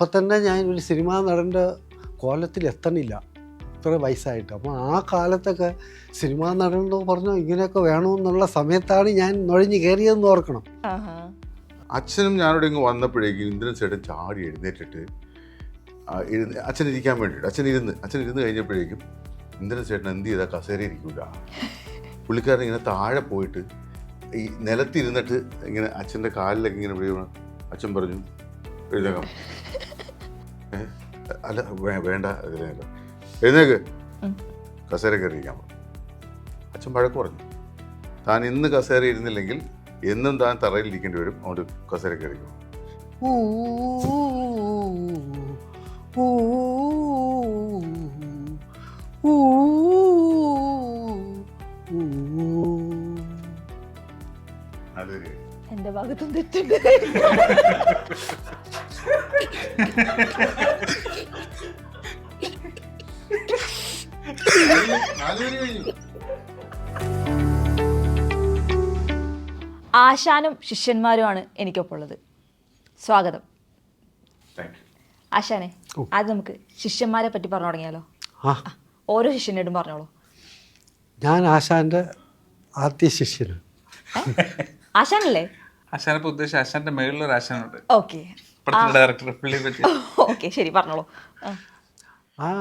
അപ്പം തന്നെ ഞാൻ ഒരു സിനിമാ നടന്റെ കോലത്തിൽ എത്തണില്ല ഇത്ര വയസ്സായിട്ട് അപ്പോൾ ആ കാലത്തൊക്കെ സിനിമാ നടൻ എന്ന് പറഞ്ഞു ഇങ്ങനെയൊക്കെ വേണമെന്നുള്ള സമയത്താണ് ഞാൻ നുഴഞ്ഞു കയറിയതെന്ന് ഓർക്കണം. അച്ഛനും ഞാനോട് ഇങ്ങ് വന്നപ്പോഴേക്കും ഇന്ദ്രൻ ചേട്ടൻ ചാടി എഴുന്നേറ്റിട്ട് ഇരുന്ന് അച്ഛൻ ഇരിക്കാൻ വേണ്ടിയിട്ട് അച്ഛൻ ഇരുന്ന് അച്ഛൻ ഇരുന്ന് കഴിഞ്ഞപ്പോഴേക്കും ഇന്ദ്രൻ ചേട്ടൻ എന്ത് ചെയ്താൽ കസേര ഇരിക്കില്ല പുള്ളിക്കാരൻ ഇങ്ങനെ താഴെ പോയിട്ട് ഈ നിലത്തിരുന്നിട്ട് ഇങ്ങനെ അച്ഛന്റെ കാലിലൊക്കെ ഇങ്ങനെ വീഴുന്നു അച്ഛൻ പറഞ്ഞു എഴുന്നേക്കാം ഏ? അല്ല വേണ്ട എഴുന്നേക്കാം. എഴുന്നേക്ക് കസേര കയറിയിരിക്കാൻ പറഞ്ഞു. അച്ഛൻ വഴക്ക് പറഞ്ഞു. താൻ ഇന്ന് കസേര ഇരുന്നില്ലെങ്കിൽ എന്നും താൻ തറയിൽ ഇരിക്കേണ്ടി വരും. അതുകൊണ്ട് കസേര കയറിക്കും. എന്റെ ഭാഗത്തും തെറ്റുണ്ട്. ആശാനും ശിഷ്യന്മാരുമാണ് എനിക്കൊപ്പം ഉള്ളത് സ്വാഗതം ആശാനെ ആദ്യം നമുക്ക് ശിഷ്യന്മാരെ പറ്റി പറഞ്ഞു തുടങ്ങിയാലോ? ഓരോ ശിഷ്യനോടും പറഞ്ഞോളൂ. ഞാൻ ആശാന്റെ ആദ്യ ശിഷ്യനാണ്. ആശാനല്ലേ? ആശാനെ ഉദ്ദേശിച്ച ആശാന്റെ മേളിലൊരു ആശാനുണ്ട്. ഓക്കെ. പടത്തിന്റെ ഡയറക്ടർ പുള്ളിയെ പറ്റി. ഓക്കെ ശരി പറഞ്ഞോളൂ. ആ.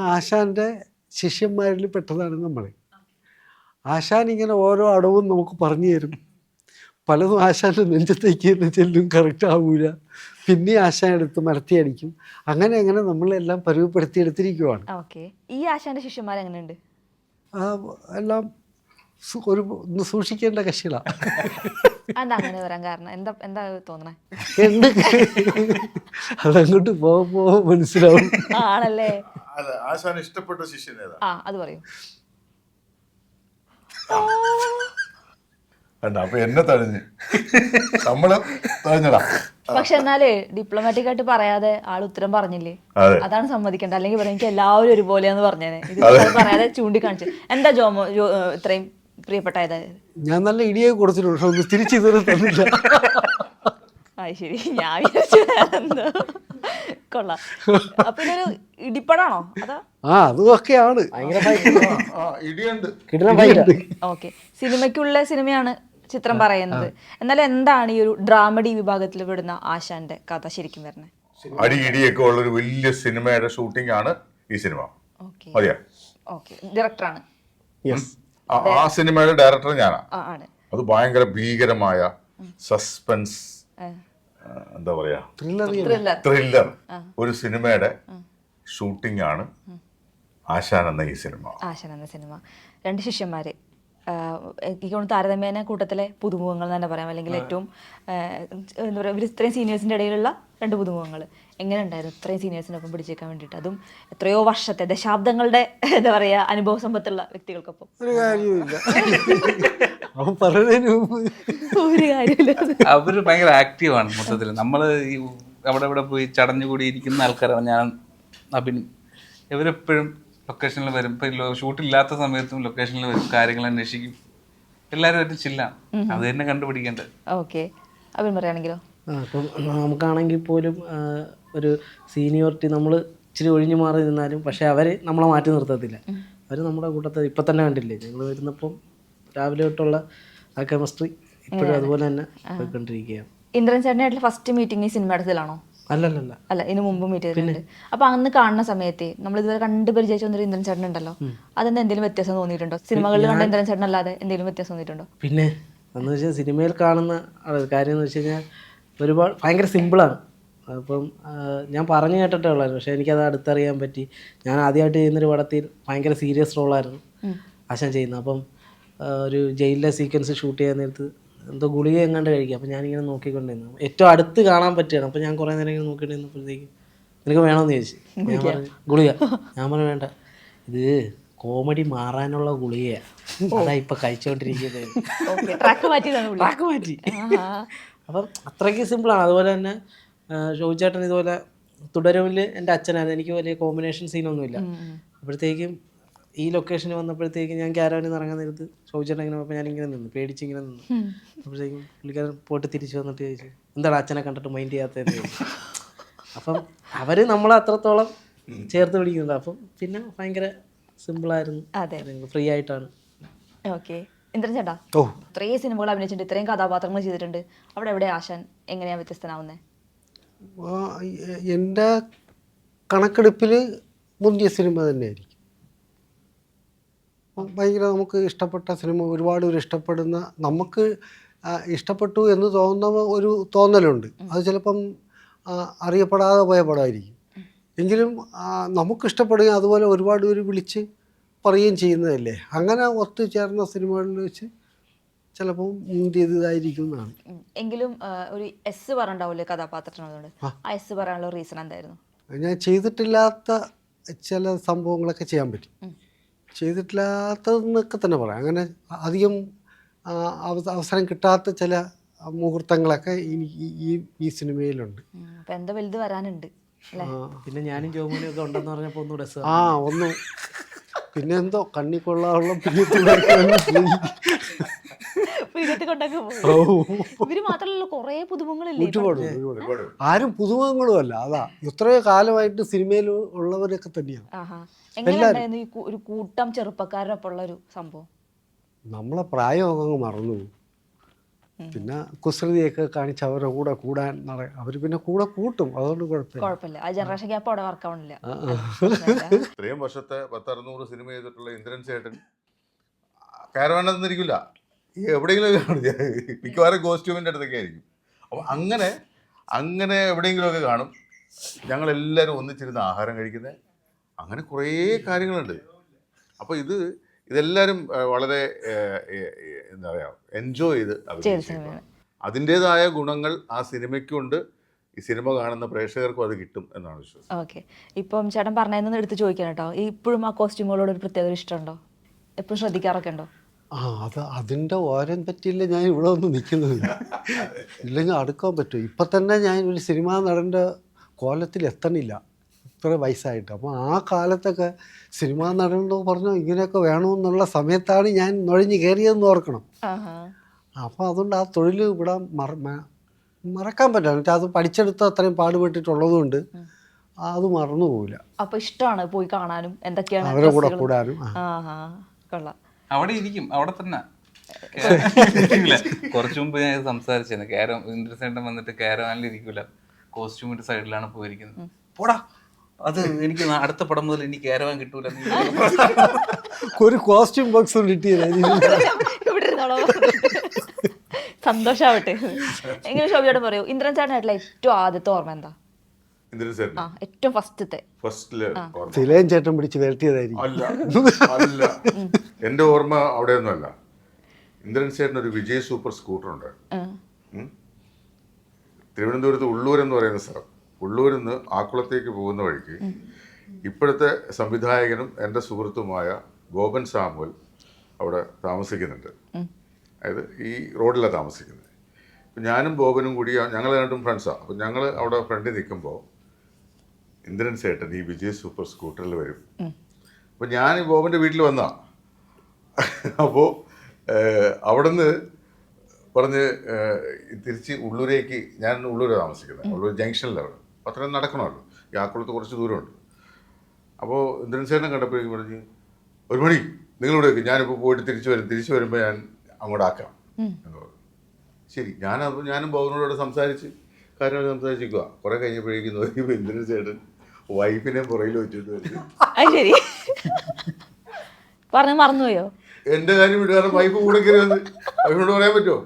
ആശാന്റെ ശിഷ്യന്മാരിൽ പെട്ടതാണ് നമ്മൾ ആശാൻ ഇങ്ങനെ ഓരോ അടവും നമുക്ക് പറഞ്ഞു തരും. പലതും ആശാന്റെ നെഞ്ചത്തേക്ക് തന്നെ ചെല്ലും കറക്റ്റ് ആവൂല. പിന്നെ ആശാൻ എടുത്ത് മരത്തി അടിക്കും അങ്ങനെ അങ്ങനെ നമ്മളെല്ലാം പരുവപ്പെടുത്തി എടുത്തിരിക്കുവാണ് ഓക്കെ. ഈ ആശാന്റെ ശിഷ്യന്മാർ എങ്ങനെയുണ്ട്? എല്ലാം ഒരു ഒന്ന് സൂക്ഷിക്കേണ്ട കക്ഷികളാണ് എന്താ അങ്ങനെ വരാൻ കാരണം. എന്താ എന്താ തോന്നണേ? എന്ത്? അതങ്ങോട്ട് പോവാ മനസ്സിലാവും. ആണല്ലേ? അല്ല ആശാൻ ഇഷ്ടപ്പെട്ട ശിഷ്യൻ ഏതാ? ആ അത് പറയൂ. കണ്ട അപ്പൊ എന്നെ തഴഞ്ഞ്. നമ്മൾ തഴഞ്ഞടാ പക്ഷെ എന്നാലേ ഡിപ്ലോമാറ്റിക് ആയിട്ട് പറയാതെ ആൾ ഉത്തരം പറഞ്ഞില്ലേ? അതെ. അതാണ് സമ്മതിക്കേണ്ടത്. അല്ലെങ്കിൽ പറയാം എനിക്ക് എല്ലാവരും ഒരുപോലെയാന്ന് പറഞ്ഞേ ഇത് പറയാതെ ചൂണ്ടിക്കാണിച്ചു. എന്താ ജോമോ ജോ ഏഹ് ഇത്രയും? പ്രിയപ്പെട്ട ഏതായത് ഞാൻ നല്ല ഇടിയെ കൊടുത്തിട്ടുണ്ട് പക്ഷെ ഒന്ന് തിരിച്ചു ഇതുവരെ തന്നില്ല. അത് ശരി ഞാൻ വിചാരിച്ചു വേറെന്തോ. കൊള്ളാം. അപ്പൊ ഇതൊരു ഇടിപ്പടാണോ? അതാ? ആ അതൊക്കെയാണ് ആ ഇടിയുണ്ട്. ഓക്കെ. സിനിമയ്ക്കുള്ള സിനിമയാണ് ചിത്രം പറയുന്നത്. എന്നാൽ എന്താണ് ഈ ഒരു ഡ്രാമഡി വിഭാഗത്തിൽ വിടുന്ന ആശാന്റെ കഥ ശരിക്കും വരുന്നത്? അടി ഇടിയൊക്കെ ഉള്ള ഒരു വലിയ സിനിമയുടെ ഷൂട്ടിംഗ് ആണ് ഈ സിനിമ. ഓക്കെ. മതിയാ? ഓക്കെ. ഡയറക്ടറാണ് യെസ് ആ- ആ സിനിമയുടെ ഡയറക്ടർ ഞാനാ. ആണ്. അത് ഭയങ്കര ഭീകരമായ സസ്പെൻസ് എന്താ പറയാ? ത്രില്ലർ ഒരു സിനിമയുടെ ഷൂട്ടിംഗ് ആണ് ആശാൻ എന്ന ഈ സിനിമ. ആശാൻ എന്ന സിനിമ. രണ്ട് ശിഷ്യന്മാര്. എനിക്കൊന്ന് എനിക്ക് തോന്നുന്നു താരതമ്യേന കൂട്ടത്തിലെ പുതുമുഖങ്ങൾ തന്നെ പറയാം. അല്ലെങ്കിൽ ഏറ്റവും എന്താ പറയുക ഇവർ ഇത്രയും സീനിയേഴ്സിന്റെ ഇടയിലുള്ള രണ്ട് പുതുമുഖങ്ങൾ. എങ്ങനെ ഉണ്ടായിരുന്നു? ഇത്രയും സീനിയേഴ്സിനൊപ്പം പിടിച്ചേക്കാൻ വേണ്ടിയിട്ട്. അതും എത്രയോ വർഷത്തെ ദശാബ്ദങ്ങളുടെ എന്താ പറയുക അനുഭവ സമ്പത്തുള്ള വ്യക്തികൾക്കൊപ്പം. ഒരു കാര്യവുമില്ല. അവൻ മുമ്പ് ഒരു കാര്യമില്ല. അവർ ഭയങ്കര ആക്റ്റീവാണ് മൊത്തത്തിൽ നമ്മൾ ഈ അവിടെ ഇവിടെ പോയി ചടഞ്ഞു ഇരിക്കുന്ന ആൾക്കാരാണ് ഞാൻ അഭിൻ. ഇവരെപ്പോഴും ലൊക്കേഷനിൽ വരും. ഇപ്പോൾ ഷൂട്ടില്ലാത്ത സമയത്തും ലൊക്കേഷനിൽ വരും. കാര്യങ്ങൾ അന്വേഷിക്കും. എല്ലാവരും ഒരു ചില്ലാണ്. അത് തന്നെ കണ്ടുപിടിക്കേണ്ടത്. ഓക്കെ അഭിൻ പറയുകയാണെങ്കിലോ അപ്പം നമുക്കാണെങ്കിൽ പോലും ഒരു സീനിയോറിറ്റി നമ്മൾ ഇച്ചിരി ഒഴിഞ്ഞു മാറി നിന്നാലും പക്ഷേ അവർ നമ്മളെ മാറ്റി നിർത്തത്തില്ല. അവർ നമ്മുടെ കൂട്ടത്തിൽ ഇപ്പം തന്നെ കണ്ടില്ലേ ഞങ്ങൾ വരുന്നപ്പം രാവിലെ തൊട്ടുള്ള ആ കെമിസ്ട്രി ഇപ്പോഴും അതുപോലെ തന്നെ പോയിക്കൊണ്ടിരിക്കുകയാണ്. ഇന്ദ്രൻ ചേട്ടനായിട്ടുള്ള ഫസ്റ്റ് മീറ്റിംഗ് ഈ സിനിമയുടെ അല്ലല്ലല്ല. അല്ല ഇതിനു മുമ്പ് മീറ്റ് ചെയ്തിട്ടുണ്ട്. അപ്പൊ അന്ന് കാണുന്ന സമയത്ത് നമ്മൾ ഇതുവരെ കണ്ടു പരിചയിച്ച ഒരു ഇന്ദ്രൻ ചേട്ടൻ ഉണ്ടല്ലോ അതെന്താ എന്തെങ്കിലും വ്യത്യാസം തോന്നിയിട്ടുണ്ടോ? സിനിമകളിൽ കണ്ട ഇന്ദ്രൻ ചേട്ടൻ അല്ലാതെ എന്തെങ്കിലും വ്യത്യാസം തോന്നിയിട്ടുണ്ടോ? പിന്നെ എന്ന് വെച്ചാൽ സിനിമയിൽ കാണുന്ന കാര്യം എന്ന് വെച്ച് കഴിഞ്ഞാൽ ഒരുപാട് ഭയങ്കര സിമ്പിളാണ്. അപ്പം ഞാൻ പറഞ്ഞു കേട്ടിട്ടേ ഉള്ളായിരുന്നു. പക്ഷേ എനിക്കത് അടുത്തറിയാൻ പറ്റി. ഞാൻ ആദ്യമായിട്ട് ചെയ്യുന്നൊരു പടത്തിൽ ഭയങ്കര സീരിയസ് റോളായിരുന്നു. ആശാൻ ചെയ്യുന്നത് അപ്പം ഒരു ജയിലിലെ സീക്വൻസ് ഷൂട്ട് ചെയ്യാൻ നേരത്ത് എന്തോ ഗുളിക എങ്ങാണ്ട് കഴിക്കുക. അപ്പം ഞാനിങ്ങനെ നോക്കിക്കൊണ്ടിരുന്നു. ഏറ്റവും അടുത്ത് കാണാൻ പറ്റുകയാണ്. അപ്പം ഞാൻ കുറേ നേരം ഇങ്ങനെ നോക്കിക്കൊണ്ടിരുന്നപ്പോഴത്തേക്കും നിനക്ക് വേണമെന്ന് ചോദിച്ചു. ഞാൻ പറഞ്ഞു ഗുളിക. ഞാൻ പറഞ്ഞു വേണ്ട. ഇത് കോമഡി മാറാനുള്ള ഗുളികയാണ് അതാ ഇപ്പം കഴിച്ചുകൊണ്ടിരിക്കുന്നത് ട്രാക്ക് മാറ്റി. അപ്പം അത്രയ്ക്ക് സിമ്പിളാണ്. അതുപോലെ തന്നെ ഷോചേട്ടൻ ഇതുപോലെ തുടരവിൽ എന്റെ അച്ഛനായിരുന്നു. എനിക്ക് വലിയ കോമ്പിനേഷൻ സീനൊന്നുമില്ല. അപ്പോഴത്തേക്കും ഈ ലൊക്കേഷന് വന്നപ്പോഴത്തേക്കും ഞാൻ ക്യാരവനിൽ നിന്ന് ഇറങ്ങാൻ നേരത്ത് ചോദിച്ചേട്ടൻ ഇങ്ങനെ ഞാൻ ഞാനിങ്ങനെ നിന്നു. പേടിച്ചിങ്ങനെ നിന്നു. അപ്പോഴത്തേക്കും പുള്ളിക്കാരൻ പോയിട്ട് തിരിച്ചു വന്നിട്ട് ചോദിച്ചു എന്താണ് അച്ഛനെ കണ്ടിട്ട് മൈൻഡ് ചെയ്യാത്തതെന്ന് ചോദിച്ചു. അപ്പം അവർ നമ്മളെ അത്രത്തോളം ചേർത്ത് പിടിക്കുന്നുണ്ട്. അപ്പം പിന്നെ ഭയങ്കര സിമ്പിളായിരുന്നു. അതെ. ഫ്രീ ആയിട്ടാണ്. ഓക്കെ. ഇന്ദ്രൻ ചേട്ടാ ഓ. ഇത്രയും സിനിമകൾ അഭിനയിച്ചിട്ടുണ്ട് ഇത്രയും കഥാപാത്രങ്ങൾ ചെയ്തിട്ടുണ്ട്. അവിടെ എവിടെ ആശാൻ എങ്ങനെയാ വ്യത്യസ്തനാവുന്നത് എന്റെ എന്റെ കണക്കെടുപ്പിൽ മുന്തിയ സിനിമ തന്നെയായിരിക്കും. ഭയങ്കര നമുക്ക് ഇഷ്ടപ്പെട്ട സിനിമ ഒരുപാട് ഒരു ഇഷ്ടപ്പെടുന്ന നമുക്ക് ഇഷ്ടപ്പെട്ടു എന്ന് തോന്നുന്ന ഒരു തോന്നലുണ്ട്. അത് ചിലപ്പം അറിയപ്പെടാതെ പോയ പടമായിരിക്കും. എങ്കിലും ആ, നമുക്ക് ഇഷ്ടപ്പെടുകയും അതുപോലെ ഒരുപാട് പേര് വിളിച്ച് പറയുകയും ചെയ്യുന്നതല്ലേ? അങ്ങനെ ഒത്തുചേർന്ന സിനിമകളിൽ വെച്ച് ചിലപ്പോൾ മുന്തിയത് ഇതായിരിക്കും എന്നാണ് എങ്കിലും ഒരു എസ് പറഞ്ഞിട്ടുണ്ടാവില്ലേ കഥാപാത്രത്തിനോട് ആ. എസ് പറയാനുള്ള റീസൺ എന്തായിരുന്നു? ഞാൻ ചെയ്തിട്ടില്ലാത്ത ചില സംഭവങ്ങളൊക്കെ ചെയ്യാൻ പറ്റും. ചെയ്തിട്ടില്ലാത്തതെന്നൊക്കെ തന്നെ പറയാം. അങ്ങനെ അധികം അവസരം കിട്ടാത്ത ചില മുഹൂർത്തങ്ങളൊക്കെ ഈ- ഈ സിനിമയിലുണ്ട്. എന്താ വലുത് വരാനുണ്ട് അല്ലേ? പിന്നെ ഞാനും ജോമോനും ഒക്കെ ഉണ്ടെന്ന് പറഞ്ഞപ്പോൾ ഒന്നും രസം ആ ഒന്ന് പിന്നെ എന്തോ കണ്ണി ഇവർ മാത്രമല്ല കുറേ പുതുമുഖങ്ങളില്ലേ ഒരുപാട് ഒരുപാട് ആരും പുതുമുഖങ്ങളും അല്ല അതാ. ഇത്രയോ കാലമായിട്ട് സിനിമയിൽ ഉള്ളവരൊക്കെ തന്നെയാണ്. ഈ ഒരു കൂട്ടം ഉള്ള ഒരു സംഭവം? നമ്മളെ പ്രായം അങ്ങ് മറന്നു പിന്നെ കുസൃതിയൊക്കെ കാണിച്ച് അവരുടെ കൂടെ കൂടാൻ നട അവർ പിന്നെ കൂടെ കൂട്ടും. അതുകൊണ്ട് കുഴപ്പമില്ല. കുഴപ്പമില്ല. ആ ജനറേഷൻ ഗ്യാപ്പ് അവിടെ വർക്ക് ആവണില്ല ആ, ആ. ഇത്രയും വർഷത്തെ പത്തറുന്നൂറ് സിനിമ ചെയ്തിട്ടുള്ള ഇന്ദ്രൻ ചേട്ടൻ കയറുവാനൊന്നിരിക്കില്ല എവിടെയെങ്കിലും കാണും. മിക്കവാറും കോസ്റ്റ്യൂമിന്റെ അടുത്തൊക്കെ ആയിരിക്കും. അപ്പോൾ അങ്ങനെ അങ്ങനെ എവിടെയെങ്കിലുമൊക്കെ കാണും. ഞങ്ങൾ ഞങ്ങളെല്ലാവരും ഒന്നിച്ചിരുന്ന് ആഹാരം കഴിക്കുന്നത് അങ്ങനെ കുറേ കാര്യങ്ങളുണ്ട്. അപ്പോൾ ഇത് ഇതെല്ലാവരും വളരെ എന്താ പറയുക എൻജോയ് ചെയ്ത് അഭിനയിച്ചു അതിന്റെതായ ഗുണങ്ങൾ ആ സിനിമയ്ക്കുണ്ട്. ഈ സിനിമ കാണുന്ന പ്രേക്ഷകർക്കും അത് കിട്ടും എന്നാണ് വിശ്വാസം. ഓക്കെ. ഇപ്പം ചേട്ടൻ പറഞ്ഞതെന്ന് എടുത്ത് ചോദിക്കാൻ കേട്ടോ ഈ ഇപ്പോഴും ആ കോസ്റ്റ്യൂമുകളോട് ഒരു പ്രത്യേക ഇഷ്ടമുണ്ടോ? എപ്പോഴും ശ്രദ്ധിക്കാറൊക്കെ ഉണ്ടോ? ആ അത് അതിന്റെ ഓരം പറ്റിയില്ല ഞാൻ ഇവിടെ ഒന്നും നിൽക്കുന്നില്ല ഇല്ലെങ്കിൽ അടുക്കാൻ പറ്റും. ഇപ്പം തന്നെ ഞാൻ ഒരു സിനിമാ നടന്റെ കോലത്തിൽ എത്തണില്ല. ഇത്ര വയസ്സായിട്ട്. അപ്പോൾ ആ കാലത്തൊക്കെ സിനിമാ നടനോ പറഞ്ഞു ഇങ്ങനെയൊക്കെ വേണമെന്നുള്ള സമയത്താണ് ഞാൻ നുഴഞ്ഞു കയറിയതെന്ന് ഓർക്കണം. ആഹാ. അപ്പോൾ അതുകൊണ്ട് ആ തൊഴിൽ ഇവിടെ മറ മറക്കാൻ പറ്റില്ല. എന്നിട്ട് അത് പഠിച്ചെടുത്ത് അത്രയും പാടുപെട്ടിട്ടുള്ളതുകൊണ്ട് അത് മറന്നു പോവില്ല. അപ്പൊ ഇഷ്ടമാണ് പോയി കാണാനും? എന്തൊക്കെയാണ് അവരെ കൂടെ കൂടാനും. ആ. ആഹാ. കൊള്ളാം. അവിടെ ഇരിക്കും. അവിടെ തന്നെ. കുറച്ചു മുമ്പ് ഞാൻ സംസാരിച്ചിരുന്നു കാരോ ഇന്ദ്രസേട്ടൻ വന്നിട്ട് കാരവാനിൽ ഇരിക്കൂല കോസ്റ്റ്യൂമിന്റെ സൈഡിലാണ് പോയിരിക്കുന്നത്. പോടാ. അത് എനിക്ക് അടുത്ത പടം മുതൽ എനിക്ക് കാരവാൻ കിട്ടൂല. ഒരു കോസ്റ്റ്യൂം ബോക്സ് സന്തോഷാവട്ടെ. എങ്ങനെ ശോഭിയോട് പറയൂ? ഇന്ദ്രൻ ചേട്ടനായിട്ടുള്ള ഏറ്റവും ആദ്യത്തെ ഓർമ്മ എന്താ? ഇന്ദ്രൻ ചേട്ടൻ. ആ ഏറ്റവും ഫസ്റ്റത്തെ. ഫസ്റ്റിൽ ചേട്ടൻ പിടിച്ച് വരട്ടിയതായിരിക്കും അല്ല അല്ല. എന്റെ ഓർമ്മ അവിടെയൊന്നുമല്ല. ഇന്ദ്രൻ ചേട്ടൻ ഒരു വിജയ് സൂപ്പർ സ്കൂട്ടർ ഉണ്ട്. തിരുവനന്തപുരത്ത് ഉള്ളൂർ എന്ന് പറയുന്ന സ്ഥലം. ഉള്ളൂരിൽ നിന്ന് ആക്കുളത്തേക്ക് പോകുന്ന വഴിക്ക് ഇപ്പോഴത്തെ സംവിധായകനും എന്റെ സുഹൃത്തുമായ ഗോപൻ സാമുവൽ അവിടെ താമസിക്കുന്നുണ്ട്. അതായത് ഈ റോഡിലാണ് താമസിക്കുന്നത്. ഞാനും ബോബനും കൂടി ഞങ്ങൾ രണ്ടും ഫ്രണ്ട്സാണ് അപ്പം ഞങ്ങൾ അവിടെ ഫ്രണ്ടിൽ നിൽക്കുമ്പോൾ ഇന്ദ്രൻ ചേട്ടൻ ഈ വിജയ് സൂപ്പർ സ്കൂട്ടറിൽ വരും. അപ്പം ഞാൻ ഈ ബോബന്റെ വീട്ടിൽ വന്നാ. അപ്പോൾ അവിടുന്ന് പറഞ്ഞ് ഏഹ്, തിരിച്ച് ഉള്ളൂരേക്ക് ഞാൻ ഉള്ളൂരാണ് താമസിക്കുന്നത്. ഉള്ളൂർ ജംഗ്ഷനിലാണ്. അത്രയും നടക്കണമല്ലോ. ഈ ആക്കുളത്ത് കുറച്ച് ദൂരമുണ്ട്. അപ്പോൾ ഇന്ദ്രൻസേനം കണ്ടപ്പോഴേക്കും പറഞ്ഞ് ഒരു മണി നിങ്ങളിവിടെ വെക്കും ഞാനിപ്പോൾ പോയിട്ട് തിരിച്ചു വരും. തിരിച്ചു വരുമ്പോൾ ഞാൻ അങ്ങോട്ട് ആക്കാം. എന്ന് പറഞ്ഞു. ശരി ഞാൻ അപ്പോൾ ഞാനും ബോബനോട് സംസാരിച്ച് കാര്യങ്ങൾ സംസാരിച്ചിരിക്കുക കുറേ കഴിഞ്ഞപ്പോഴേക്കും നോക്കിയപ്പോൾ ഇന്ദ്രൻ ചേട്ടൻ വൈഫിനെ പുറയിൽ വെച്ചിട്ട് വരും. അത് ശരി. പറഞ്ഞു മറന്നുപോയോ? എന്റെ കാര്യം വിടുക വൈഫ് കൂടെ കയറി വന്ന്. വൈഫിനോട് പറയാൻ പറ്റുമോ?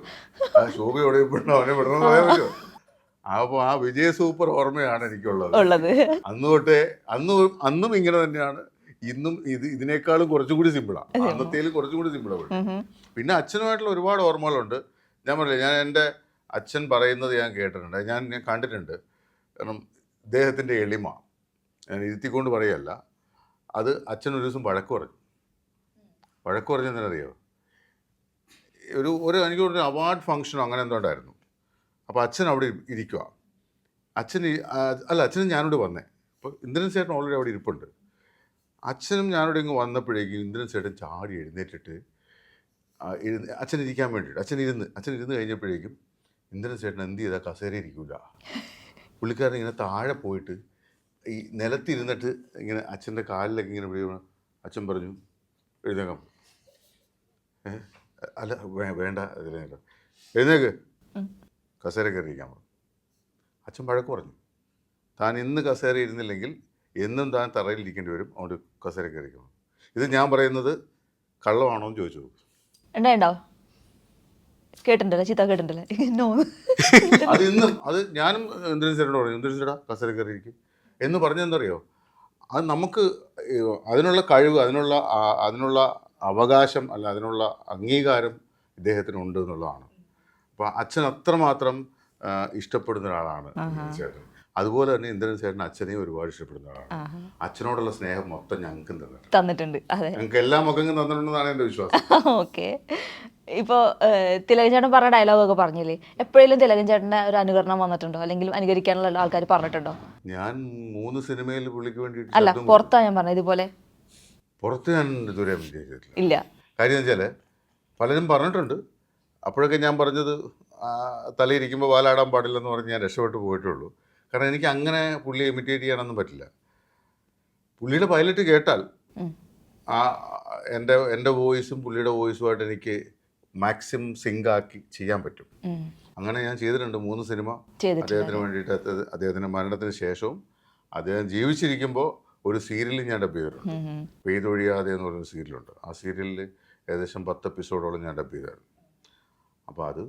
ആ ശോഭ എവിടെ വിടണോ അവനെ വിടണമെന്ന് പറയാൻ പറ്റുമോ? അപ്പോൾ ആ വിജയ സൂപ്പർ ഓർമ്മയാണ് എനിക്കുള്ളത്. ഉള്ളത്. അന്ന് തൊട്ടേ അന്ന് അന്നും ഇങ്ങനെ തന്നെയാണ്. ഇന്നും ഇത് ഇതിനേക്കാളും കുറച്ചും കൂടി സിമ്പിളാണ് അന്നത്തേലും കുറച്ചും കൂടി സിമ്പിളാണ് പിന്നെ അച്ഛനുമായിട്ടുള്ള ഒരുപാട് ഓർമ്മകളുണ്ട്. ഞാൻ പറഞ്ഞില്ല ഞാൻ എന്റെ അച്ഛൻ പറയുന്നത് ഞാൻ കേട്ടിട്ടുണ്ട്. ഞാൻ ഞാൻ കണ്ടിട്ടുണ്ട്. കാരണം ഇദ്ദേഹത്തിന്റെ എളിമ. ഞാൻ ഇരുത്തിക്കൊണ്ട് പറയല്ല. അത് അച്ഛൻ ഒരു ദിവസം വഴക്ക് പറഞ്ഞു. വഴക്ക് പറഞ്ഞെന്നറിയോ ഒരു ഒരു എനിക്ക് ഒരു അവാർഡ് ഫങ്ഷനോ അങ്ങനെ എന്തോ ഉണ്ടായിരുന്നു. അപ്പോൾ അച്ഛൻ അവിടെ ഇരിക്കുക അച്ഛൻ അല്ല അച്ഛനും ഞാനോട് വന്നേ. അപ്പോൾ ഇന്ദ്രൻ ചേട്ടൻ ഓൾറെഡി അവിടെ ഇരിപ്പുണ്ട്. അച്ഛനും ഞാനോട് ഇങ്ങ് വന്നപ്പോഴേക്കും ഇന്ദ്രൻ ചേട്ടൻ ചാടി എഴുന്നേറ്റിട്ട് അച്ഛൻ ഇരിക്കാൻ വേണ്ടിയിട്ട് അച്ഛൻ ഇരുന്ന് അച്ഛൻ ഇരുന്ന് കഴിഞ്ഞപ്പോഴേക്കും ഇന്ദ്രൻ ചേട്ടൻ എന്ത് ചെയ്താൽ കസേര ഇരിക്കൂല. പുള്ളിക്കാരൻ ഇങ്ങനെ താഴെ പോയിട്ട് ഈ നിലത്തിരുന്നിട്ട് ഇങ്ങനെ അച്ഛന്റെ കാലിലൊക്കെ ഇങ്ങനെ പിടിക്കണം അച്ഛൻ പറഞ്ഞു എഴുന്നേക്കാം? അല്ല വേണ്ട എഴുന്നേക്കാം. എഴുന്നേക്ക് കസേര കയറിയിരിക്കാൻ പറഞ്ഞു. അച്ഛൻ വഴക്ക് പറഞ്ഞു. താൻ ഇന്ന് കസേര ഇരുന്നില്ലെങ്കിൽ എന്നും താൻ തറയിൽ ഇരിക്കേണ്ടി വരും. അതുകൊണ്ട് കസേര കയറിക്കണം ഇത് ഞാൻ പറയുന്നത് കള്ളമാണോ എന്ന് ചോദിച്ചു. ഉണ്ടായിണ്ടോ കേട്ടിട്ടുണ്ടല്ലേ ചീത്ത കേട്ടിട്ടുണ്ടല്ലേ നോ. അത് ഇന്ന് അത് ഞാനും ഇന്ദ്രൻ ചേട്ടനോട് പറഞ്ഞു. ഇന്ദ്രൻ ചേട്ടാ കസേര കയറിയിരിക്കും എന്ന് പറഞ്ഞെന്തറിയോ? അത് നമുക്ക് അതിനുള്ള കഴിവ് അതിനുള്ള അതിനുള്ള അവകാശം അല്ല അതിനുള്ള അംഗീകാരം ഇദ്ദേഹത്തിനുണ്ട് എന്നുള്ളതാണ്. അപ്പോൾ അച്ഛൻ അത്രമാത്രം ഇഷ്ടപ്പെടുന്ന ഒരാളാണ് ചേട്ടൻ. അതുപോലെ തന്നെ ഇന്ദ്രൻ ചേട്ടൻ അച്ഛനെയും ഒരുപാട് ഇഷ്ടപ്പെടുന്ന ആളാണ് അച്ഛനോടുള്ള സ്നേഹം മൊത്തം ഞങ്ങൾക്കും തന്നിട്ടുണ്ട്. തന്നിട്ടുണ്ട്. അതെ. ഞങ്ങൾക്ക് എല്ലാ മുഖങ്ങളും തന്നിട്ടുണ്ടെന്നാണ് എന്റെ വിശ്വാസം. ഓക്കെ. ഇപ്പോൾ തിലകൻ ചേട്ടൻ പറഞ്ഞ ഡയലോഗൊക്കെ പറഞ്ഞില്ലേ? എപ്പോഴെങ്കിലും തിലകൻ ചേട്ടന്റെ ഒരു അനുകരണം വന്നിട്ടുണ്ടോ? അല്ലെങ്കിൽ അനുകരിക്കാനുള്ള ആൾക്കാർ പറഞ്ഞിട്ടുണ്ടോ? ഞാൻ മൂന്ന് സിനിമയിൽ പുള്ളിക്ക് വേണ്ടി അല്ല പുറത്താണ് ഞാൻ പറഞ്ഞത് ഇതുപോലെ. പുറത്ത് ഞാൻ ഇതുവരെ ഇല്ല. കാര്യം വെച്ചാൽ പലരും പറഞ്ഞിട്ടുണ്ട്. അപ്പോഴൊക്കെ ഞാൻ പറഞ്ഞത് തലയിരിക്കുമ്പോൾ വാലാടാൻ പാടില്ലെന്ന് പറഞ്ഞ് ഞാൻ രക്ഷപ്പെട്ടു പോയിട്ടുള്ളൂ. കാരണം എനിക്ക് അങ്ങനെ പുള്ളിയെ ഇമിറ്റേറ്റ് ചെയ്യാനൊന്നും പറ്റില്ല. പുള്ളിയുടെ പൈലറ്റ് കേട്ടാൽ ആ എന്റെ എന്റെ വോയിസും പുള്ളിയുടെ വോയിസുമായിട്ട് എനിക്ക് മാക്സിമം സിങ്ക് ആക്കി ചെയ്യാൻ പറ്റും. അങ്ങനെ ഞാൻ ചെയ്തിട്ടുണ്ട്. മൂന്ന് സിനിമ അദ്ദേഹത്തിന് വേണ്ടിയിട്ട് അദ്ദേഹത്തിന്റെ മരണത്തിന് ശേഷവും അദ്ദേഹം ജീവിച്ചിരിക്കുമ്പോൾ ഒരു സീരിയൽ ഞാൻ ഡബ് ചെയ്തിട്ടുണ്ട്. പെയ്തൊഴിയാതെ എന്ന് പറയുന്ന സീരിയലുണ്ട്. ആ സീരിയലിൽ ഏകദേശം പത്ത് എപ്പിസോഡോളം ഞാൻ ഡബ് ചെയ്തായിരുന്നു. അപ്പോൾ അത്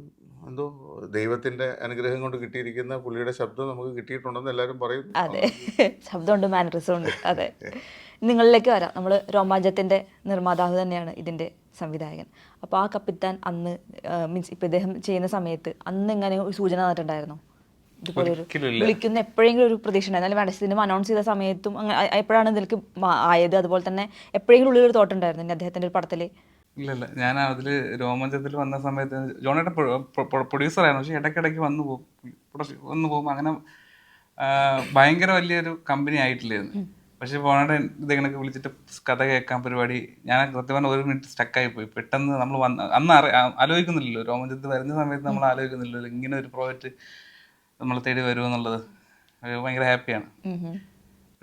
എന്തോ ദൈവത്തിന്റെ അനുഗ്രഹം കൊണ്ട് കിട്ടിയിരിക്കുന്ന പുള്ളിയുടെ ശബ്ദം നമുക്ക് കിട്ടിയിട്ടുണ്ടെന്ന് എല്ലാവരും പറയുന്നു. അതെ. ശബ്ദമുണ്ട് മാനറിസം ഉണ്ട്. അതെ. നിങ്ങളിലേക്ക് വരാം. നമ്മൾ രോമാഞ്ചത്തിന്റെ നിർമ്മാതാവ് തന്നെയാണ് ഇതിന്റെ സംവിധായകൻ. അപ്പോൾ ആ കപ്പിത്താൻ അന്ന് മീൻസ് ഇപ്പം ഇദ്ദേഹം ചെയ്യുന്ന സമയത്ത് അന്ന് ഇങ്ങനെ ഒരു സൂചന തന്നിട്ടുണ്ടായിരുന്നു. ഇതുപോലെ ഒരു വിളിക്കുന്ന എപ്പോഴെങ്കിലും ഒരു പ്രതീക്ഷ ഉണ്ടായിരുന്നു അല്ലെങ്കിൽ വേണ്ട സിനിമ അനൗൺസ് ചെയ്ത സമയത്തും അങ്ങനെ എപ്പോഴാണ് ഇതിലേക്ക് ആയത്? അതുപോലെ തന്നെ എപ്പോഴെങ്കിലും ഉള്ളിൽ ഒരു തോട്ട് ഉണ്ടായിരുന്നു ഇനി അദ്ദേഹത്തിന്റെ ഒരു പടത്തിൽ ഇല്ല ഇല്ല ഞാൻ അതിൽ രോമാഞ്ചത്തിൽ വന്ന സമയത്ത് ജോണേട്ടൻ പ്രൊഡ്യൂസറായിരുന്നു പക്ഷെ ഇടയ്ക്കിടയ്ക്ക് വന്നു പോകും. വന്നു പോകും. അങ്ങനെ ഭയങ്കര വലിയൊരു കമ്പനി ആയിട്ടില്ലായിരുന്നു. പക്ഷെ ജോണേട്ടൻ ഇതെങ്ങനെയൊക്കെ വിളിച്ചിട്ട് കഥ കേൾക്കാൻ പരിപാടി ഞാൻ സത്യം പറഞ്ഞ ഒരു മിനിറ്റ് സ്റ്റക്കായി പോയി. പെട്ടെന്ന് നമ്മൾ വന്ന് അന്ന് അറി ആലോചിക്കുന്നില്ലല്ലോ. രോമഞ്ചത്ത് വരുന്ന സമയത്ത് നമ്മൾ ആലോചിക്കുന്നില്ലല്ലോ. ഇങ്ങനെ ഒരു പ്രോജക്റ്റ് നമ്മൾ തേടി വരുമെന്നുള്ളത് ഭയങ്കര ഹാപ്പിയാണ്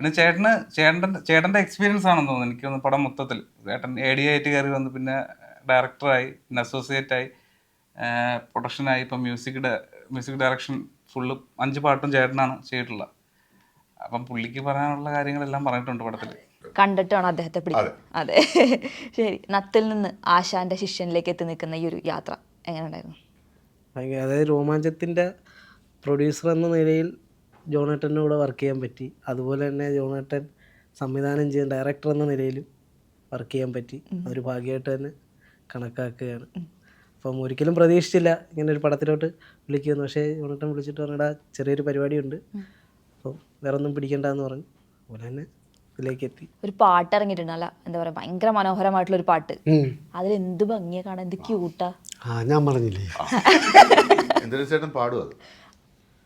പിന്നെ ചേട്ടന് ചേട്ടന്റെ ചേട്ടന്റെ എക്സ്പീരിയൻസ് ആണെന്ന് തോന്നുന്നു. എനിക്ക് തോന്നുന്നു പടം മൊത്തത്തിൽ. ചേട്ടൻ എ ഡി ആയിട്ട് കയറി വന്ന് പിന്നെ ഡയറക്ടറായി പിന്നെ അസോസിയേറ്റ് ആയി പ്രൊഡക്ഷനായി ഇപ്പം മ്യൂസിക് മ്യൂസിക് ഡയറക്ഷൻ ഫുള്ള് അഞ്ച് പാട്ടും ചേട്ടനാണ് ചെയ്തിട്ടുള്ളത് അപ്പം പുള്ളിക്ക് പറയാനുള്ള കാര്യങ്ങളെല്ലാം പറഞ്ഞിട്ടുണ്ട് പടത്തിൽ കണ്ടിട്ടാണ് അദ്ദേഹത്തെ പിടിക്കുന്നത് അതെ. ശരി. നത്തിൽ നിന്ന് ആശാന്റെ ശിഷ്യനിലേക്ക് എത്തി നിൽക്കുന്ന ഈ ഒരു യാത്ര എങ്ങനെ ഉണ്ടായിരുന്നു അതായത് രോമാഞ്ചത്തിന്റെ പ്രൊഡ്യൂസർ എന്ന നിലയിൽ ജോണേട്ടന്റെ കൂടെ വർക്ക് ചെയ്യാൻ പറ്റി. അതുപോലെ തന്നെ ജോണേട്ടൻ സംവിധാനം ചെയ്യുന്ന ഡയറക്ടർ എന്ന നിലയിലും വർക്ക് ചെയ്യാൻ പറ്റി. അതൊരു ഭാഗ്യമായിട്ട് തന്നെ കണക്കാക്കുകയാണ്. അപ്പം ഒരിക്കലും പ്രതീക്ഷിച്ചില്ല ഇങ്ങനെ ഒരു പടത്തിലോട്ട് വിളിക്കുമെന്ന്. പക്ഷേ ജോണേട്ടൻ വിളിച്ചിട്ട് പറഞ്ഞടാ ചെറിയൊരു പരിപാടിയുണ്ട്. അപ്പം വേറെ ഒന്നും പിടിക്കണ്ടെന്ന് പറഞ്ഞു. അതുപോലെ തന്നെ ഇതിലേക്ക് എത്തി. ഒരു പാട്ട് ഇറങ്ങിയിട്ടുണ്ടല്ലോ അല്ല എന്താ പറയാ ഭയങ്കര മനോഹരമായിട്ടുള്ള ഒരു പാട്ട്. അതിൽ എന്ത് ഭംഗിയെ കാണാൻ? എന്ത് ക്യൂട്ടാ ആ. ഞാൻ പറഞ്ഞില്ലേ? ഇന്ദ്രൻ ചേട്ടൻ പാടും അത്?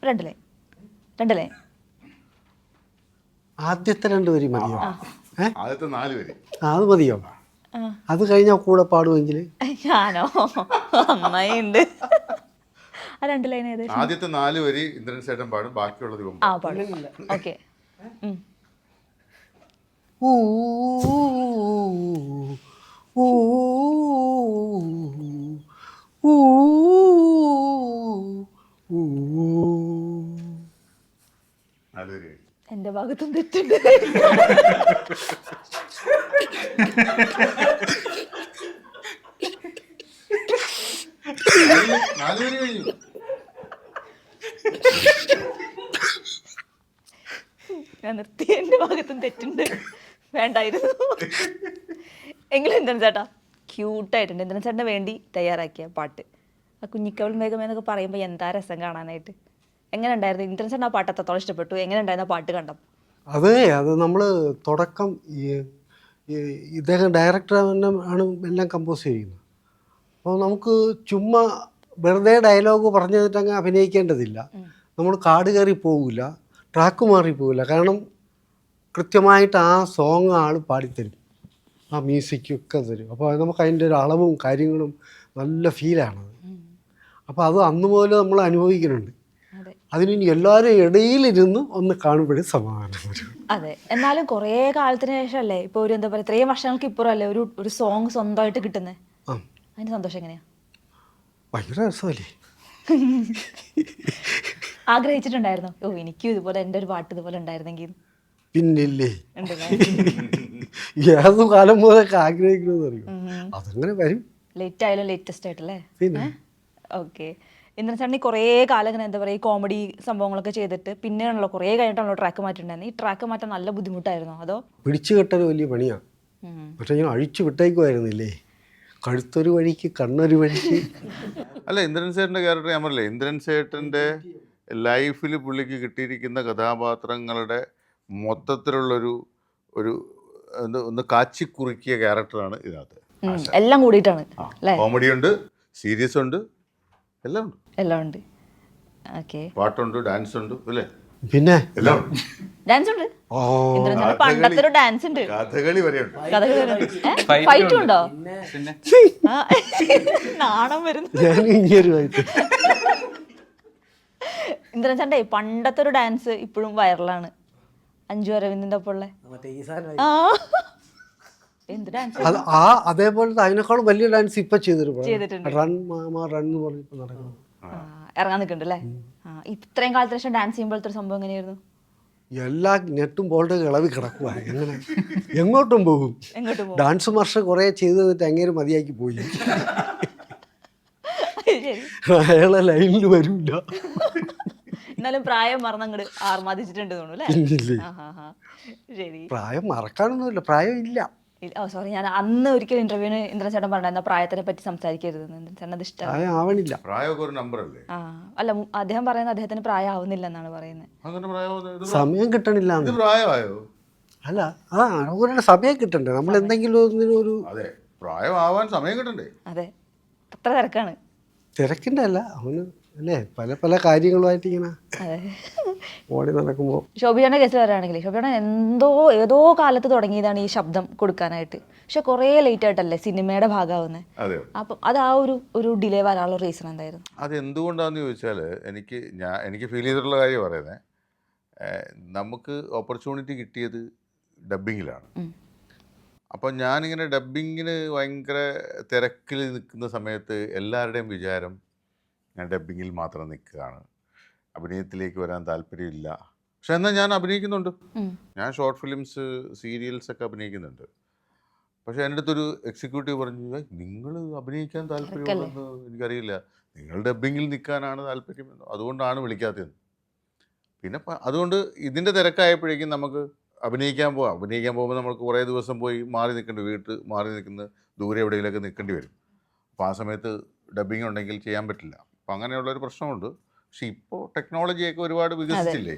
രണ്ടല്ലേ രണ്ടല്ലേ ആദ്യത്തെ രണ്ട് വരി മതിയോ? ആദ്യത്തെ നാല് വരി. ആ, അത് മതിയോ? അത് കഴിഞ്ഞാൽ കൂടെ പാടുമെങ്കിൽ ഞാനോ? ഉണ്ട് ആ രണ്ട് ലൈൻ ഏകദേശം ആദ്യത്തെ നാല് വരി ഇന്ദ്രൻ ചേട്ടൻ പാടും ബാക്കിയുള്ളത് ആ പാടും. ഓക്കെ ഊ ഊ ഊ ഊ കഴിഞ്ഞു. എന്റെ ഭാഗത്തും തെറ്റുണ്ട്. ഞാൻ നിർത്തി. എന്റെ ഭാഗത്തും തെറ്റുണ്ട്. വേണ്ടായിരുന്നു. എങ്കിലും എന്താണ് ചേട്ടാ? ക്യൂട്ടായിട്ടുണ്ട് എന്താണ് ചേട്ടന് വേണ്ടി തയ്യാറാക്കിയ പാട്ട്? ആ കുഞ്ഞിക്കവൾ മേഘമേന്നൊക്കെ പറയുമ്പോൾ എന്താ രസം കാണാനായിട്ട്? എങ്ങനെ ഉണ്ടായിരുന്നു ഇന്ദ്രൻസ് ആ പാട്ട് എത്രത്തോളം ഇഷ്ടപ്പെട്ടു? എങ്ങനെ ഉണ്ടായിരുന്നു പാട്ട് കണ്ടം അതെ അത് നമ്മൾ തുടക്കം ഈ ഇദ്ദേഹം ഡയറക്ടർ തന്നെ ആണ് എല്ലാം കമ്പോസ് ചെയ്യുന്നത്. അപ്പോൾ നമുക്ക് ചുമ്മാ വെറുതെ ഡയലോഗ് പറഞ്ഞു തന്നിട്ടങ്ങ് അഭിനയിക്കേണ്ടതില്ല. നമ്മൾ കാട് കയറി പോകില്ല ട്രാക്ക് മാറി പോകില്ല കാരണം കൃത്യമായിട്ട് ആ സോങ് ആൾ പാടിത്തരും. ആ മ്യൂസിക്കൊക്കെ തരും. അപ്പോൾ നമുക്ക് അതിന്റെ ഒരു അളവും കാര്യങ്ങളും നല്ല ഫീലാണത് അപ്പോൾ അത് അന്ന് മുതൽ നമ്മൾ അനുഭവിക്കുന്നുണ്ട്. അതിനി എല്ലാവരും ഇടയിലിരുന്ന് ഒന്ന് കാണുമ്പോഴേ സമാധാനം വരും. അതെ. എന്നാലും കുറേ കാലത്തിന് ശേഷമല്ലേ? ഇപ്പോൾ ഒരു എന്താ പറയുക ഇത്രയും വർഷങ്ങൾക്ക് ഇപ്പുറമല്ലേ ഒരു ഒരു സോങ് സ്വന്തമായിട്ട് കിട്ടുന്നത് ആ. സന്തോഷം എങ്ങനെയാ? ഭയങ്കര രസമല്ലേ? ആഗ്രഹിച്ചിട്ടുണ്ടായിരുന്നു? ഓ എനിക്കും ഇതുപോലെ എന്റെ ഒരു പാട്ട് ഇതുപോലെ ഉണ്ടായിരുന്നെങ്കിൽ. പിന്നില്ലേ? ഏത് കാലം മുതലൊക്കെ ആഗ്രഹിക്കണമെന്ന് അറിയും അതങ്ങനെ വരും. ലേറ്റ് ആയാലും ലേറ്റസ്റ്റ് ആയിട്ടല്ലേ? പിന്നെ? ഓക്കെ ഇന്ദ്രൻ ചേട്ടൻ കുറേ കാലം ഇങ്ങനെ എന്താ പറയുക കോമഡി സംഭവങ്ങളൊക്കെ ചെയ്തിട്ട് പിന്നെയാണല്ലോ കുറേ കഴിഞ്ഞിട്ടാണല്ലോ ട്രാക്ക് മാറ്റിണ്ടായിരുന്നു ഈ ട്രാക്ക് മാറ്റാൻ നല്ല ബുദ്ധിമുട്ടായിരുന്നു അതോ? പിടിച്ചു കെട്ടൽ വലിയ പണിയാണ് പക്ഷെ ഞാൻ അഴിച്ചു വിട്ടേക്കുമായിരുന്നില്ലേ കഴുത്തൊരു വഴിക്ക് കണ്ണൊരു വഴിക്ക്. അല്ല ഇന്ദ്രൻ സേട്ടന്റെ ക്യാരക്ടർ ഞാൻ പറയില്ലേ ഇന്ദ്രൻ സേട്ടന്റെ ലൈഫിൽ പുള്ളിക്ക് കിട്ടിയിരിക്കുന്ന കഥാപാത്രങ്ങളുടെ മൊത്തത്തിലുള്ളൊരു ഒരു ഒന്ന് കാച്ചിക്കുറുക്കിയ ക്യാരക്ടറാണ് ഇതിനകത്ത്. എല്ലാം കൂടിയിട്ടാണ്. കോമഡിയുണ്ട് കോമഡി ഉണ്ട് സീരിയസ് ഉണ്ട് എല്ലാം ഉണ്ട് എല്ലാം ഉണ്ട് ഓക്കെ. പാട്ടുണ്ട് ഡാൻസ് ഉണ്ട് അല്ലേ? പിന്നെ? എല്ലാം ഉണ്ട് ഡാൻസ് ഉണ്ട് ഓ ഇന്ദ്രൻ പണ്ടത്തെ ഒരു ഡാൻസ് ഉണ്ട് കഥകളി വരെ ഉണ്ട് കഥകളി ഫൈറ്റ് ഉണ്ടോ. പിന്നെ? ആ, നാണം വരുന്നു ഞാൻ ഇങ്ങനെയുമായിട്ട് ഇന്ദ്രൻ ചേട്ടന്റെ പണ്ടത്തെ ഒരു ഡാൻസ് ഇപ്പോഴും വൈറലാണ്. അഞ്ചു അരവിന്ദിന്റെ ഒപ്പം ഉള്ള മറ്റേ ഈ സാധനം ആ. എന്ത് ഡാൻസ് അത് ആ അതേപോലത്തെ അതിനേക്കാളും വലിയ ഡാൻസ് ഇപ്പൊ ചെയ്തൊരു ചെയ്തിട്ടുണ്ട്. റൺ മാമ റൺ എന്ന് പറഞ്ഞിട്ട് നടക്കുന്നു ഇറങ്ങാൻ നിൽക്കുന്നുണ്ട് അല്ലേ ആ ഇത്രയും കാലത്തിന് ശേഷം ഡാൻസ് ചെയ്യുമ്പോഴത്തെ ഒരു സംഭവം എങ്ങനെയായിരുന്നു? എല്ലാ നെട്ടും ബോൾട്ട് ഇളവി കിടക്കുക എങ്ങനെ? എങ്ങോട്ടും പോകും. എങ്ങോട്ട് പോകും? ഡാൻസ് മാസ്റ്റർ കുറേ ചെയ്ത് തന്നിട്ട് അങ്ങേര് മതിയാക്കി പോയി. ശരി. അയാളെ ലൈനിൽ വരില്ല എന്നാലും പ്രായം മറന്നങ്ങട് ആർമാദിച്ചിട്ടുണ്ട് തോന്നുന്നു അല്ലേ? ഹാ ശരി. പ്രായം മറക്കാനൊന്നുമില്ല. പ്രായം ഇല്ല, ഓ സോറി ഞാൻ അന്ന് ഒരിക്കൽ ഇന്റർവ്യൂവിന് ഇന്ദ്രൻ ചേട്ടൻ പറഞ്ഞായിരുന്നു പ്രായത്തിനെ പറ്റി സംസാരിക്കരുത് ഇന്ദ്രൻ ചേട്ടൻ അത് ഇഷ്ടം പ്രായം ആവണില്ല പ്രായമൊക്കെ ഒരു നമ്പർ അല്ലേ? ആ അല്ല മു- അദ്ദേഹം പറയുന്നത് അദ്ദേഹത്തിന് പ്രായം ആവുന്നില്ല എന്നാണ് പറയുന്നത്. അങ്ങനെ പ്രായം ഇത് സമയം കിട്ടണില്ല ഇത് പ്രായമായോ? അല്ല ആ അവരുടെ സമയം കിട്ടണ്ടേ? നമ്മൾ എന്തെങ്കിലും ഒന്നിനും ഒരു അതെ പ്രായമാവാൻ സമയം കിട്ടണ്ടേ? അതെ അത്ര തിരക്കാണ്. തിരക്കിന്റെ അല്ല അവന് അല്ലേ? പല പല കാര്യങ്ങളുമായിട്ട് ഇങ്ങനെ അതെ. ഓടി നടക്കുമ്പോൾ ഷോബിയാന കേസിൽ വരാണെങ്കിൽ ശോഭിയാണ് എന്തോ ഏതോ കാലത്ത് തുടങ്ങിയതാണ് ഈ ശബ്ദം കൊടുക്കാനായിട്ട്. പക്ഷെ കുറേ ലേറ്റ് ആയിട്ടല്ലേ സിനിമയുടെ ഭാഗമാവുന്നത് അതെ അപ്പം അത് ആ ഒരു ഒരു ഡിലേ വരാനുള്ള റീസൺ എന്തായിരുന്നു? അത് എന്തുകൊണ്ടാന്ന് ചോദിച്ചാൽ എനിക്ക് ഞാൻ എനിക്ക് ഫീൽ ചെയ്തിട്ടുള്ള കാര്യം പറയുന്നത് നമുക്ക് ഓപ്പർച്യൂണിറ്റി കിട്ടിയത് ഡബ്ബിങ്ങിലാണ് അപ്പോൾ അപ്പം ഞാനിങ്ങനെ ഡബ്ബിങ്ങിന് ഭയങ്കര തിരക്കിൽ നിൽക്കുന്ന സമയത്ത് എല്ലാവരുടെയും വിചാരം ഞാൻ ഡബ്ബിങ്ങിൽ മാത്രം നിൽക്കുകയാണ്. അഭിനയത്തിലേക്ക് വരാൻ താല്പര്യമില്ല. പക്ഷെ എന്നാൽ ഞാൻ അഭിനയിക്കുന്നുണ്ട്. ഞാൻ ഷോർട്ട് ഫിലിംസ് സീരിയൽസ് ഒക്കെ അഭിനയിക്കുന്നുണ്ട്. പക്ഷെ എന്റെ അടുത്തൊരു എക്സിക്യൂട്ടീവ് പറഞ്ഞു നിങ്ങൾ അഭിനയിക്കാൻ താല്പര്യമുണ്ടെന്ന് എനിക്കറിയില്ല. നിങ്ങൾ ഡബ്ബിങ്ങിൽ നിൽക്കാനാണ് താല്പര്യം അതുകൊണ്ടാണ് വിളിക്കാത്തതെന്ന്. പിന്നെ അതുകൊണ്ട് ഇതിന്റെ തിരക്കായപ്പോഴേക്കും നമുക്ക് അഭിനയിക്കാൻ പോവാം. അഭിനയിക്കാൻ പോകുമ്പോൾ നമുക്ക് കുറേ ദിവസം പോയി മാറി നിൽക്കേണ്ടി വീട്ട് മാറി നിൽക്കുന്ന ദൂരെ എവിടെയെങ്കിലുമൊക്കെ നിൽക്കേണ്ടി വരും. അപ്പോൾ ആ സമയത്ത് ഡബ്ബിംഗ് ഉണ്ടെങ്കിൽ ചെയ്യാൻ പറ്റില്ല. അപ്പോൾ അങ്ങനെയുള്ളൊരു പ്രശ്നമുണ്ട്. പക്ഷെ ഇപ്പോൾ ടെക്നോളജിയൊക്കെ ഒരുപാട് വികസിച്ചില്ലേ?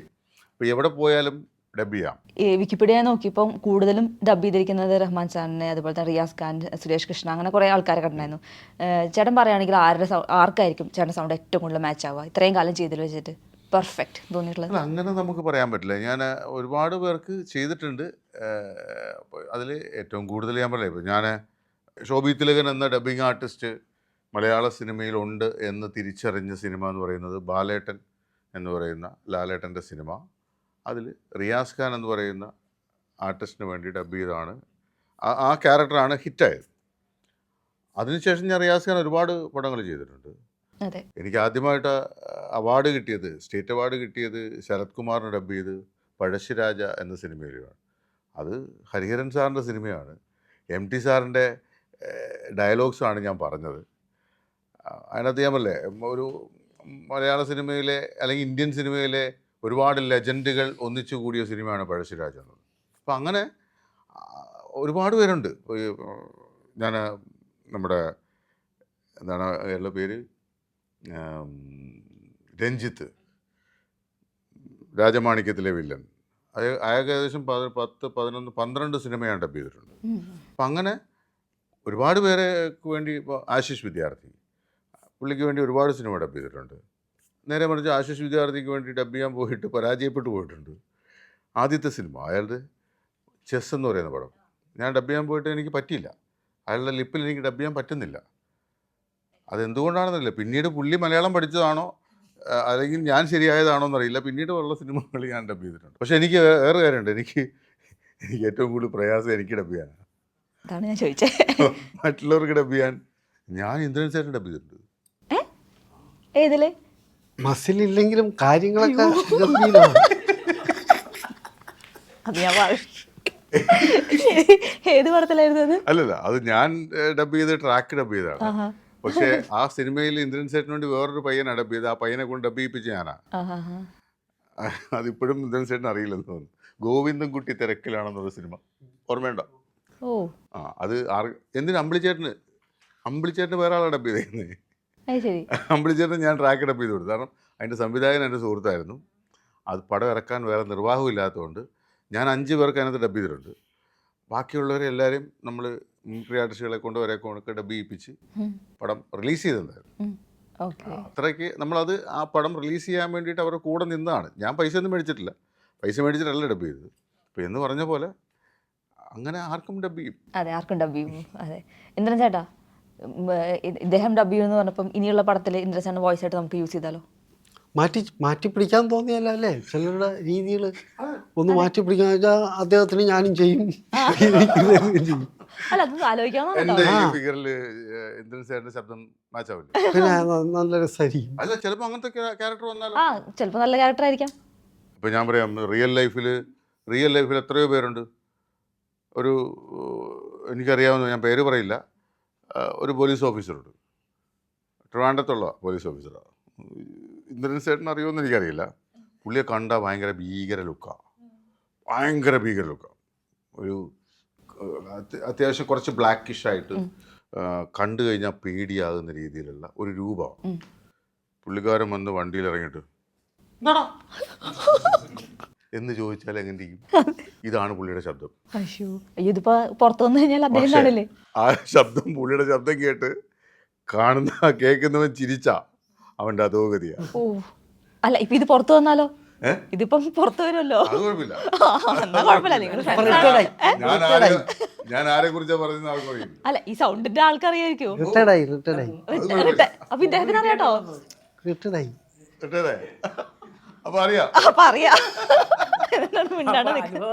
ഇപ്പോൾ എവിടെ പോയാലും ഡബ് ചെയ്യാം. വിക്കിപീഡിയ നോക്കിയപ്പം കൂടുതലും ഡബ് ചെയ്തിരിക്കുന്നത് റഹ്മാൻ സാറിനെ അതുപോലെ തന്നെ റിയാസ് ഖാൻ സുരേഷ് കൃഷ്ണ അങ്ങനെ കുറേ ആൾക്കാരെ കണ്ടായിരുന്നു ചേട്ടൻ പറയുകയാണെങ്കിൽ ആരുടെ ആർക്കായിരിക്കും ചേട്ടൻ സൗണ്ട് ഏറ്റവും കൂടുതൽ മാച്ച് ആവുക? ഇത്രയും കാലം ചെയ്തിൽ വെച്ചിട്ട് പെർഫെക്റ്റ് തോന്നിയിട്ടുള്ളത്. അങ്ങനെ നമുക്ക് പറയാൻ പറ്റില്ല. ഞാൻ ഒരുപാട് പേർക്ക് ചെയ്തിട്ടുണ്ട്. അതിൽ ഏറ്റവും കൂടുതൽ ഞാൻ പറയാം. ഇപ്പോൾ ഞാൻ ശോഭി തിലകൻ എന്ന ഡബ്ബിംഗ് ആർട്ടിസ്റ്റ് മലയാള സിനിമയിലുണ്ട് എന്ന് തിരിച്ചറിഞ്ഞ സിനിമ എന്ന് പറയുന്നത് ബാലേട്ടൻ എന്ന് പറയുന്ന ലാലേട്ടന്റെ സിനിമ. അതിൽ റിയാസ് ഖാൻ എന്ന് പറയുന്ന ആർട്ടിസ്റ്റിന് വേണ്ടി ഡബ് ചെയ്തതാണ്. ആ- ക്യാരക്ടറാണ് ഹിറ്റായത്. അതിനുശേഷം ഞാൻ റിയാസ് ഖാൻ ഒരുപാട് പടങ്ങൾ ചെയ്തിട്ടുണ്ട്. എനിക്ക് ആദ്യമായിട്ട് അവാർഡ് കിട്ടിയത് സ്റ്റേറ്റ് അവാർഡ് കിട്ടിയത് ശരത് കുമാറിന് ഡബ് ചെയ്ത് പഴശ്ശിരാജ എന്ന സിനിമയിലാണ് അത് ഹരിഹരൻ സാറിന്റെ സിനിമയാണ്. എം ടി സാറിന്റെ ഡയലോഗ്സാണ് ഞാൻ പറഞ്ഞത്. അതിനകത്ത് ഞാൻ പറയേ ഒരു മലയാള സിനിമയിലെ അല്ലെങ്കിൽ ഇന്ത്യൻ സിനിമയിലെ ഒരുപാട് ലെജൻഡുകൾ ഒന്നിച്ചു കൂടിയ സിനിമയാണ് പഴശ്ശിരാജ എന്നത് അപ്പം അങ്ങനെ ഒരുപാട് പേരുണ്ട്. ഞാൻ നമ്മുടെ എന്താണ് അയാളുടെ പേര്? രഞ്ജിത്ത്. രാജമാണിക്യത്തിലെ വില്ലൻ. അത് അയാൾക്ക് ഏകദേശം പത് പത്ത് പതിനൊന്ന് പന്ത്രണ്ട് സിനിമയാണ് ഡബ് ചെയ്തിട്ടുണ്ട്. അപ്പം അങ്ങനെ ഒരുപാട് പേരെ വേണ്ടി ഇപ്പോൾ ആശിഷ് വിദ്യാർത്ഥി പുള്ളിക്ക് വേണ്ടി ഒരുപാട് സിനിമ ഡബ് ചെയ്തിട്ടുണ്ട്. നേരെ മറിച്ച് ആശിഷ് വിദ്യാർത്ഥിക്ക് വേണ്ടി ഡബ് ചെയ്യാൻ പോയിട്ട് പരാജയപ്പെട്ടു പോയിട്ടുണ്ട്. ആദ്യത്തെ സിനിമ അയാളുടെ ചെസ് എന്ന് പറയുന്ന പടം. ഞാൻ ഡബ് ചെയ്യാൻ പോയിട്ട് എനിക്ക് പറ്റിയില്ല. അയാളുടെ ലിപ്പിൽ എനിക്ക് ഡബ് ചെയ്യാൻ പറ്റുന്നില്ല. അതെന്തുകൊണ്ടാണെന്നറിയില്ല. പിന്നീട് പുള്ളി മലയാളം പഠിച്ചതാണോ അല്ലെങ്കിൽ ഞാൻ ശരിയായതാണോ എന്നറിയില്ല. പിന്നീട് ഉള്ള സിനിമകൾ ഞാൻ ഡബ് ചെയ്തിട്ടുണ്ട്. പക്ഷേ എനിക്ക് വേറെ കാര്യമുണ്ട്. എനിക്ക് എനിക്ക് ഏറ്റവും കൂടുതൽ പ്രയാസം എനിക്ക് ഡബ് ചെയ്യാനാണ്. അതാണ് ഞാൻ ചോദിച്ചത് മറ്റുള്ളവർക്ക് ഡബ് ചെയ്യാൻ ഞാൻ ഇന്ദ്രൻ ചേട്ടൻ ഡബ് ചെയ്തിട്ടുണ്ട്. ഏതിൽ? കാര്യങ്ങളൊക്കെ ഗംഭീരമാണ്. അത് ഞാൻ പറയും ഏത് പടത്തിലായിരുന്നു അത്? അല്ലല്ല അത് ഞാൻ ഡബ് ചെയ്ത് ട്രാക്ക് ഡബ് ചെയ്തതാണ്. പക്ഷെ ആ സിനിമയിൽ ഇന്ദ്രൻ സേട്ടിന് വേണ്ടി വേറൊരു പയ്യനെ ഡബ് ചെയ്ത് ആ പയ്യനെ കൊണ്ട് ഡബ് ചെയ്യിപ്പിച്ച് ഞാനാ. ആഹാ. അതിപ്പോഴും ഇന്ദ്രൻ സേട്ടിന് അറിയില്ലെന്ന് തോന്നുന്നു. ഗോവിന്ദൻ കുട്ടി തിരക്കിലാണെന്നുള്ള സിനിമ. ഓർമ്മയുണ്ടോ? ഓ. ആ അത് ആർ എന്തിനു അമ്പിളിച്ചേട്ടന്? അമ്പിളിച്ചേട്ടന് വേറെ ആളെ ഡബ് ചെയ്തേക്കുന്നത് അമ്പിളിച്ചേട്ടൻ ഞാൻ ട്രാക്ക് ഡബ് ചെയ്ത് കൊടുത്തു. കാരണം അതിന്റെ സംവിധായകൻ എന്റെ സുഹൃത്തായിരുന്നു. അത് പടം ഇറക്കാൻ വേറെ നിർവാഹം ഇല്ലാത്തതുകൊണ്ട് ഞാൻ അഞ്ച് പേർക്ക് അതിനകത്ത് ഡബ് ചെയ്തിട്ടുണ്ട്. ബാക്കിയുള്ളവരെ എല്ലാവരെയും നമ്മൾ മിമിക്രി ആർട്ടിസ്റ്റുകളെ കൊണ്ട് വരെ കൊണ്ടൊക്കെ ഡബ് ചെയ്യിപ്പിച്ച് പടം റിലീസ് ചെയ്തിട്ടുണ്ടായിരുന്നു. അത്രയ്ക്ക് നമ്മളത് ആ പടം റിലീസ് ചെയ്യാൻ വേണ്ടിയിട്ട് അവരുടെ കൂടെ നിന്നാണ് ഞാൻ പൈസ ഒന്നും മേടിച്ചിട്ടില്ല. പൈസ മേടിച്ചിട്ടല്ല ഡബ് ചെയ്തത്. അപ്പോൾ എന്ന് പറഞ്ഞ പോലെ അങ്ങനെ ആർക്കും ഡബ് ചെയ്യും. അതെ ആർക്കും ഡബ് ചെയ്യും. അതെ. ഇന്ദ്രൻ ചേട്ടാ ഇദ്ദേഹം ഡബ് എന്ന് പറഞ്ഞപ്പം ഇനിയുള്ള പടത്തിൽ ഇന്ദ്രസേന വോയിസ് ആയിട്ട് നമുക്ക് യൂസ് ചെയ്താലോ? മാറ്റി മാറ്റി പിടിക്കാൻ തോന്നിയല്ല അല്ലേ? ചിലരുടെ രീതികൾ ഒന്ന് മാറ്റി പിടിക്കാൻ വെച്ചാൽ അദ്ദേഹത്തിന് ഞാനും ചെയ്യും. പിന്നെ നല്ല രസമായിരിക്കും അല്ല ചിലപ്പോൾ അങ്ങനത്തെ ക്യാരക്ടർ വന്നാലോ? ആ ചിലപ്പോൾ നല്ല ക്യാരക്ടർ ആയിരിക്കാം. ഇപ്പം ഞാൻ പറയാം റിയൽ ലൈഫിൽ റിയൽ ലൈഫിൽ എത്രയോ പേരുണ്ട്. ഒരു എനിക്കറിയാവുന്ന ഞാൻ പേര് പറയില്ല. ഒരു പോലീസ് ഓഫീസറുണ്ട്. ട്രിവാൻഡത്തുള്ള പോലീസ് ഓഫീസറാണ് ഇന്ദ്രൻ സേട്ടൻ അറിയുമെന്ന് എനിക്കറിയില്ല. പുള്ളിയെ കണ്ടാൽ ഭയങ്കര ഭീകര ലുക്കാണ് ഭയങ്കര ഭീകര ലുക്കാണ് ഒരു അത്യാവശ്യം കുറച്ച് ബ്ലാക്കിഷ് ആയിട്ട് കണ്ടു കഴിഞ്ഞാൽ പേടിയാകുന്ന രീതിയിലുള്ള ഒരു രൂപമാണ്. പുള്ളിക്കാരൻ വന്ന് വണ്ടിയിൽ ഇറങ്ങിയിട്ട് "എന്താടാ?" എന്ന് ചോദിച്ചാൽ എങ്ങനെ ഇതാണ് പുള്ളിയുടെ ശബ്ദം. അയ്യോ അയ്യോ ഇതിപ്പോ പുറത്തു വന്നു കഴിഞ്ഞാൽ അദ്ദേഹം കാണില്ലേ ആ ശബ്ദം പുള്ളിയുടെ ശബ്ദം കേട്ട് കാണുന്ന കേൾക്കുന്നവൻ ചിരിച്ച അവന്റെ അധോഗതിയാ. ഓ അല്ല ഇപ്പൊ ഇത് പുറത്തു വന്നാലോ? ഇതിപ്പം പുറത്തു വരുമല്ലോ? ഞാൻ ആരെ കുറിച്ചാ പറയുന്ന അല്ല ഈ സൗണ്ടിന്റെ ആൾക്കറിയായിരിക്കോ. അപ്പൊ ഇദ്ദേഹത്തിന് അറിയാട്ടോ റിട്ടയർഡായി അപ്പൊ അറിയാം. അപ്പൊ അറിയാം. മിണ്ടാണ്ട് അനുഭവ